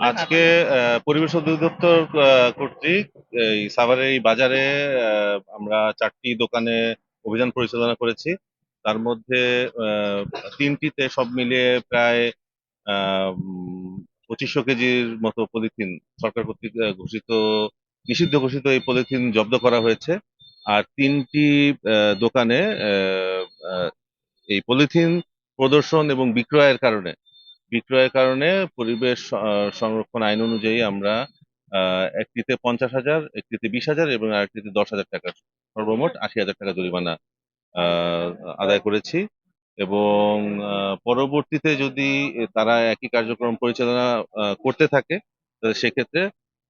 আজকে পরিবেশ অধিদপ্তর কর্তৃক এই সাভারের এই বাজারে আমরা চারটি দোকানে অভিযান পরিচালনা করেছি। তার মধ্যে তিনটিতে সব মিলিয়ে প্রায় পঁচিশশো কেজির মতো পলিথিন সরকার কর্তৃক ঘোষিত নিষিদ্ধ ঘোষিত এই পলিথিন জব্দ করা হয়েছে। আর তিনটি আহ, দোকানে এই পলিথিন প্রদর্শন এবং বিক্রয়ের কারণে বিক্রয়ের কারণে পরিবেশ সংরক্ষণ আইন অনুযায়ী আমরা একটিতে পঞ্চাশ হাজার, একটিতে বিশ হাজার এবং আরেকটিতে দশ হাজার টাকা, সর্বমোট আশি হাজার টাকা জরিমানা আদায় করেছি এবং পরবর্তীতে যদি তারা একই কার্যক্রম পরিচালনা করতে থাকে, তাহলে সেক্ষেত্রে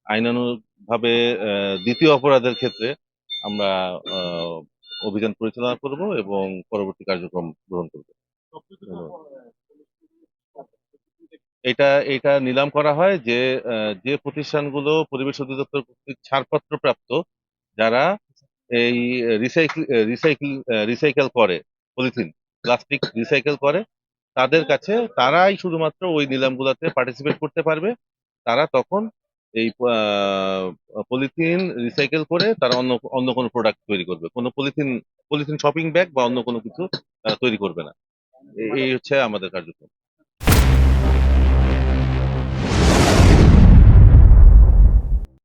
আইনানুভাবে দ্বিতীয় অপরাধের ক্ষেত্রে আমরা অভিযান পরিচালনা করব এবং পরবর্তী কার্যক্রম গ্রহণ করব। এটা এটা নিলাম করা হয় যে যে প্রতিষ্ঠানগুলো পরিবেশ অধিদপ্তর কর্তৃক ছাড়পত্র প্রাপ্ত যারা এই রিসাইকেল রিসাইকেল রিসাইকেল করে, পলিথিন, প্লাস্টিক রিসাইকেল করে, তাদের কাছে তারাই শুধুমাত্র ওই নিলামগুলোতে পার্টিসিপেট করতে পারবে। তারা তখন এই পলিথিন রিসাইকেল করে তারা অন্য অন্য কোনো প্রোডাক্ট তৈরি করবে। কোনো পলিথিন পলিথিন শপিং ব্যাগ বা অন্য কোনো কিছু তৈরি করবে না। এই হচ্ছে আমাদের কার্যক্রম।